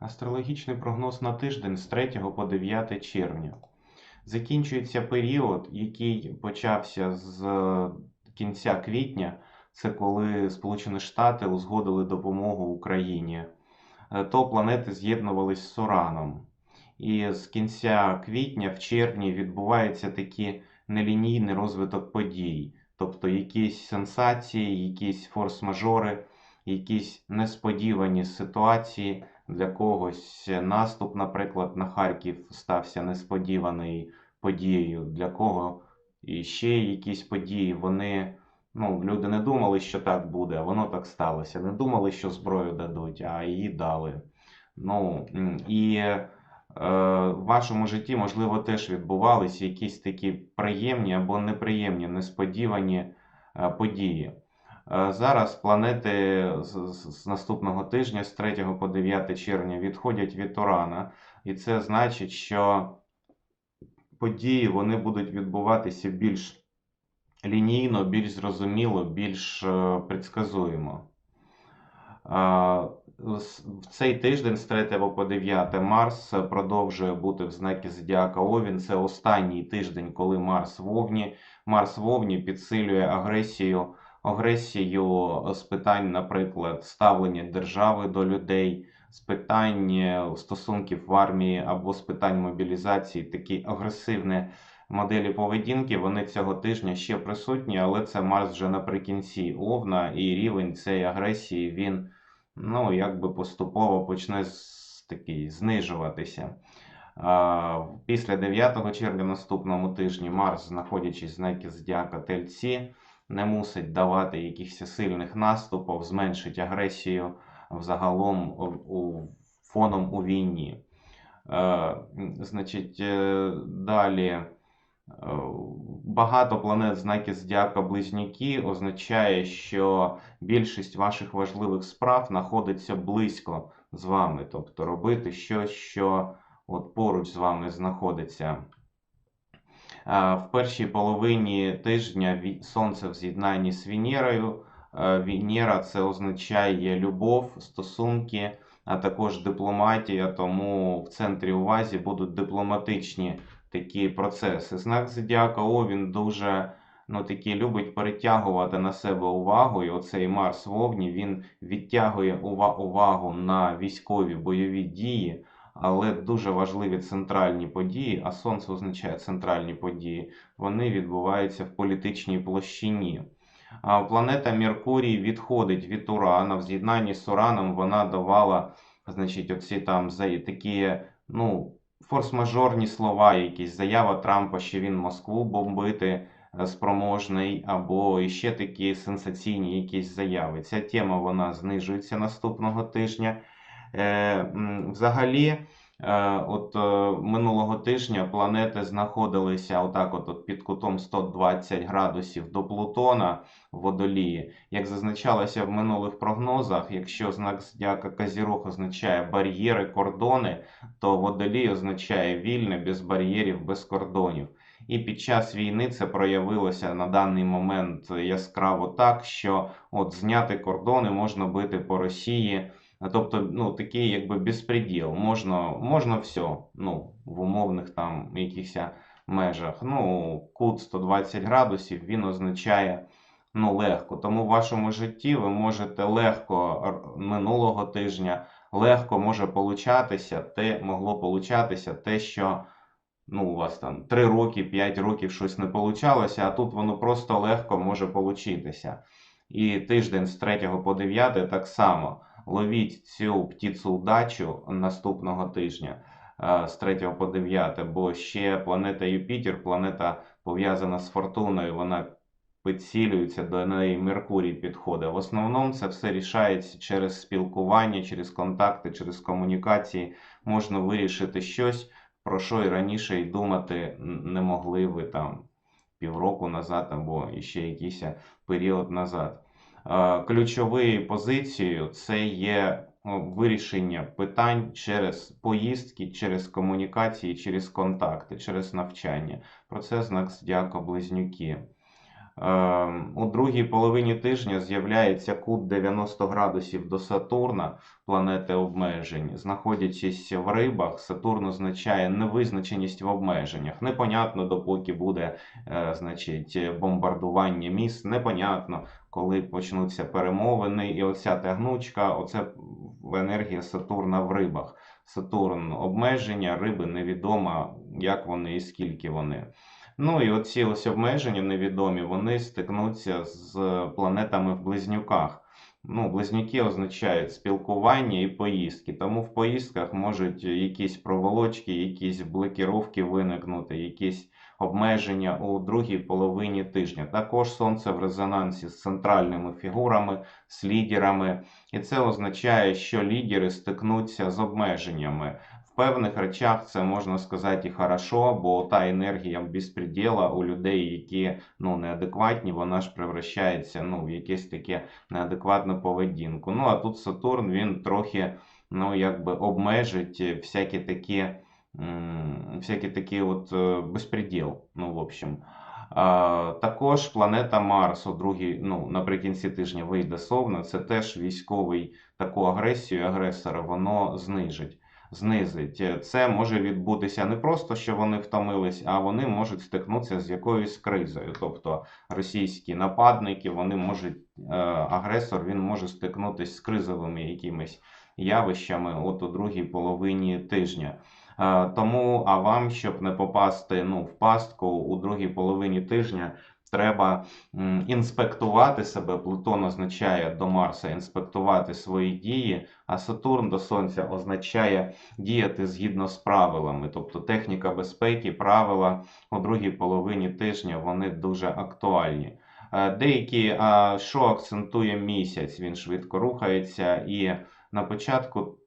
Астрологічний прогноз на тиждень з 3 по 9 червня. Закінчується період, який почався з кінця квітня. Це коли Сполучені Штати узгодили допомогу Україні. Е, То планети з'єднувались з Ураном. І з кінця квітня в червні відбувається такий нелінійний розвиток подій, тобто якісь сенсації, якісь форс-мажори, якісь несподівані ситуації. Для когось наступ, наприклад, на Харків стався несподіваною подією. Для кого і ще якісь події. Вони, ну, люди не думали, що так буде, а воно так сталося. Не думали, що зброю дадуть, а її дали. Ну, і е, в вашому житті, можливо, теж відбувалися якісь такі приємні або неприємні, несподівані е, події. Е, Зараз планети з, наступного тижня, з 3 по 9 червня, відходять від Урана, і це значить, що події вони будуть відбуватися більш лінійно, більш зрозуміло, більш е, предсказуємо. А, В цей тиждень з 3 по 9 Марс продовжує бути в знакі Зодіака Овін. Це останній тиждень, коли Марс в Овні. Марс в Овні підсилює агресію, агресію з питань, наприклад, ставлення держави до людей, з питань е, стосунків в армії або з питань мобілізації, такі агресивні моделі поведінки. Вони цього тижня ще присутні, але це Марс вже наприкінці Овна, і рівень цієї агресії він ну, якби поступово почне такий знижуватися. Після 9 червня наступному тижні Марс, знаходячись в знакі Зодіака Тельці, не мусить давати якихось сильних наступів, зменшить агресію взагалом у- фоном у війні. Е, Значить, е, далі. е, Багато планет знаки Зодіака Близнюки означає, що більшість ваших важливих справ знаходиться близько з вами, тобто робити щось, що от поруч з вами знаходиться. В першій половині тижня Сонце в з'єднанні з Венерою. Е, Венера це означає любов, стосунки, а також дипломатія, тому в центрі уваги будуть дипломатичні такі процеси. Знак Зодіака Овін дуже ну, такі, любить перетягувати на себе увагу, і оцей Марс в Овні він відтягує увагу на військові бойові дії, але дуже важливі центральні події, а Сонце означає центральні події, вони відбуваються в політичній площині. Планета Меркурій відходить від Урана. В з'єднанні з Ураном вона давала, значить, оці там такі, ну, форс-мажорні слова, якісь заява Трампа, що він Москву бомбити е, спроможний, або іще такі сенсаційні якісь заяви. Ця тема вона знижується наступного тижня. Е, взагалі, е, от е, минулого тижня планети знаходилися отак, от, під кутом 120 градусів до Плутона в Водолії. Як зазначалося в минулих прогнозах, якщо знак зодіака Козірог означає бар'єри, кордони, то Водолій означає вільне, без бар'єрів, без кордонів. І під час війни це проявилося на даний момент яскраво так, що от зняти кордони можна бити по Росії. Тобто, ну, такий якби безпреділ. Можна, можна все, ну, в умовних там якихось межах. Ну, кут 120 градусів він означає ну, легко. Тому в вашому житті ви можете легко минулого тижня, легко може получатися, те могло получатися те, що ну, у вас там 3 роки, 5 років щось не получалося, а тут воно просто легко може получитися. І тиждень з 3 по 9 так само. Ловіть цю птицю удачу наступного тижня е, з 3 по 9, бо ще планета Юпітер, планета пов'язана з фортуною, вона підсилюється до неї Меркурій підходить. В основному це все рішається через спілкування, через контакти, через комунікації. Можна вирішити щось, про що і раніше й думати не могли ви там півроку назад або ще якийсь період назад. Е, Ключовою позицією це є вирішення питань через поїздки, через комунікації, через контакти, через навчання. Про це знак Зодіака Близнюки. Е, У другій половині тижня з'являється кут 90 градусів до Сатурна, планети обмежень. Знаходячись в рибах, Сатурн означає невизначеність в обмеженнях. Непонятно, допоки буде е, значить, бомбардування міст, непонятно, коли почнуться перемовини. І оця тягнучка, оце енергія Сатурна в рибах. Сатурн обмеження, риби невідомо, як вони і скільки вони. Ну і оці ось обмеження невідомі, вони стикнуться з планетами в близнюках. Ну, близнюки означають спілкування і поїздки. Тому в поїздках можуть якісь проволочки, якісь блокіровки виникнути, якісь обмеження у другій половині тижня. Також сонце в резонансі з центральними фігурами, з лідерами. І це означає, що лідери стикнуться з обмеженнями. Певних речах це можна сказати і хорошо, бо та енергія безпреділа у людей, які ну, неадекватні, вона ж превращається ну, в якесь таке неадекватну поведінку. Ну а тут Сатурн він трохи ну, якби обмежить всякі такі. м, Всякий такий от е, безпреділ, ну, в общем. Також планета Марс у другій, ну, наприкінці тижня вийде Совна. Це теж військовий таку агресію агресора, воно знижить. Знизить. Це може відбутися не просто, що вони втомились, а вони можуть стикнутися з якоюсь кризою. Тобто російські нападники, вони можуть, е, агресор він може стикнутися з кризовими якимись явищами от у другій половині тижня. Е, Тому, а вам, щоб не попасти ну, в пастку у другій половині тижня, треба інспектувати себе. Плутон означає до Марса інспектувати свої дії, а Сатурн до Сонця означає діяти згідно з правилами. Тобто техніка безпеки, правила у другій половині тижня вони дуже актуальні. Е, Деякі, що акцентує місяць, він швидко рухається, і на початку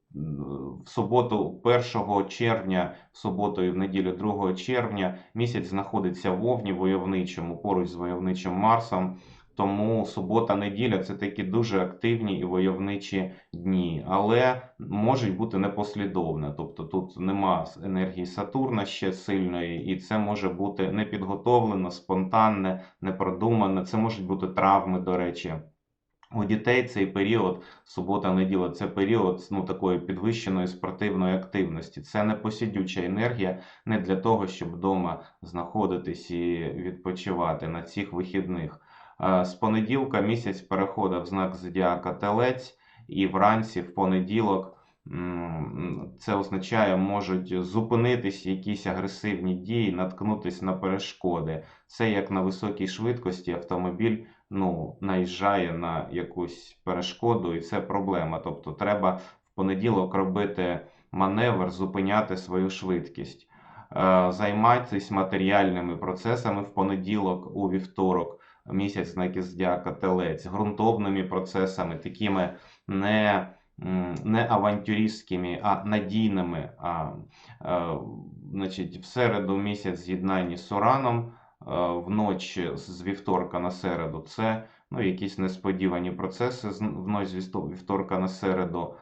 в суботу 1 червня, в суботу і в неділю 2 червня місяць знаходиться в Овні войовничому, поруч з войовничим Марсом. Тому субота-неділя це такі дуже активні і войовничі дні, але можуть бути непослідовне. Тобто тут нема енергії Сатурна ще сильної, і це може бути непідготовлене, спонтанне, непродумане. Це можуть бути травми, до речі. У дітей цей період, субота-неділя, це період ну, такої підвищеної спортивної активності. Це не посідюча енергія, не для того, щоб вдома знаходитись і відпочивати на цих вихідних. Е, З понеділка місяць переходить в знак зодіака Телець, і вранці в понеділок це означає, можуть зупинитись якісь агресивні дії, наткнутись на перешкоди. Це як на високій швидкості автомобіль ну, наїжджає на якусь перешкоду, і це проблема. Тобто треба в понеділок робити маневр, зупиняти свою швидкість, Е, займатися матеріальними процесами в понеділок, у вівторок, місяць знаки зодіака Телець, ґрунтовними процесами, такими не. Не авантюристськими, а надійними. А, е, значить, в середу місяць з'єднання з Ураном, вночі з вівторка на середу це ну, якісь несподівані процеси вночі з вівторка на середу.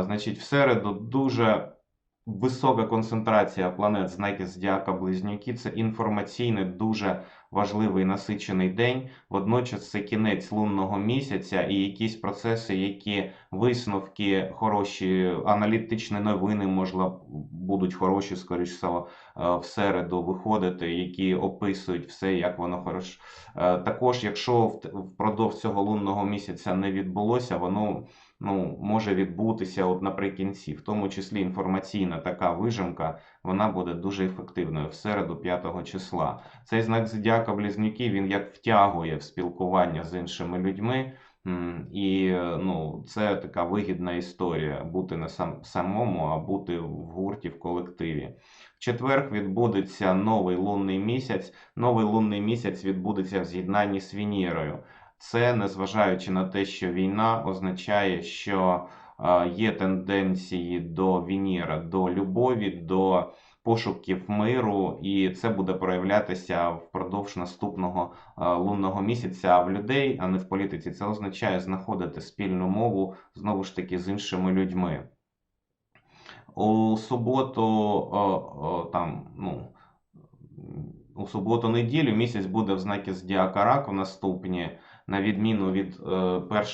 Значить, в середу дуже висока концентрація планет знаки Зодіака Близнюки. Це інформаційний дуже важливий насичений день. Водночас це кінець лунного місяця і якісь процеси, які висновки, хороші, аналітичні новини, можливо, будуть хороші, скоріш всього, е, в середу виходити, які описують все, як воно хорошо. Е, Також, якщо впродовж цього лунного місяця не відбулося, воно ну, може відбутися от наприкінці, в тому числі інформаційна така вижимка, вона буде дуже ефективною в середу 5 числа. Цей знак зодіака Близнюки, він як втягує в спілкування з іншими людьми. І ну, це така вигідна історія бути не сам, самому, а бути в гурті, в колективі. В четвер відбудеться новий лунний місяць. Новий лунний місяць відбудеться в з'єднанні з Венерою. Це, незважаючи на те, що війна означає, що е, є тенденції до Венера, до любові, до пошуків миру, і це буде проявлятися впродовж наступного е, лунного місяця. В людей, а не в політиці, це означає знаходити спільну мову знову ж таки з іншими людьми. У суботу о, там, ну, у суботу-неділю місяць буде в знакі Зодіака в наступні, на відміну від е,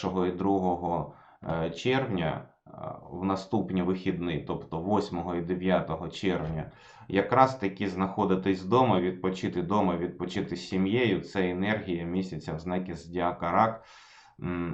1 і 2 е, червня, е, в наступні вихідні, тобто 8 і 9 червня, якраз таки знаходитись вдома, відпочити вдома, відпочити з сім'єю. Це енергія місяця в знакі Зодіака Рак.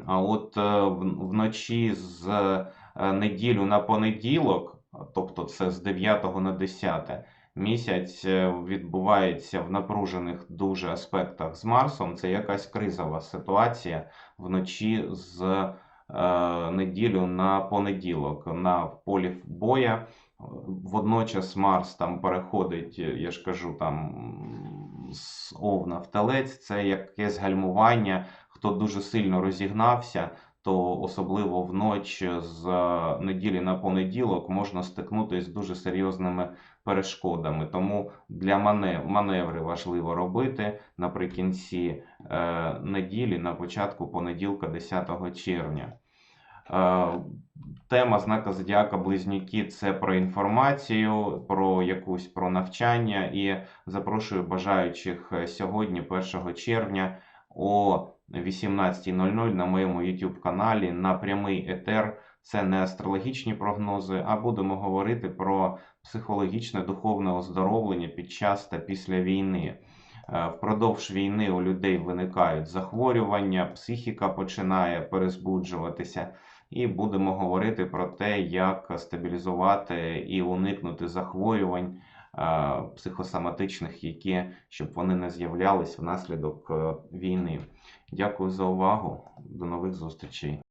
А от е, вночі з е, неділю на понеділок, тобто це з 9 на 10, місяць е, відбувається в напружених дуже аспектах з Марсом. Це якась кризова ситуація вночі з е, неділю на понеділок на полі боя. Водночас Марс там переходить, я ж кажу, там з Овна в Телець, це якесь гальмування. Хто дуже сильно розігнався, то особливо вночі з е, неділі на понеділок можна стикнутися з дуже серйозними перешкодами. Тому для мане- маневри важливо робити наприкінці е, неділі, на початку понеділка, 10 червня. Е, Тема знака Зодіака Близнюки це про інформацію, про якусь про навчання. І запрошую бажаючих сьогодні, 1 червня, о 18.00 на моєму YouTube каналі на прямий етер. Це не астрологічні прогнози, а будемо говорити про психологічне духовне оздоровлення під час та після війни. Е, Впродовж війни у людей виникають захворювання, психіка починає перезбуджуватися. І будемо говорити про те, як стабілізувати і уникнути захворювань психосоматичних, які щоб вони не з'являлись внаслідок е, війни. Дякую за увагу. До нових зустрічей.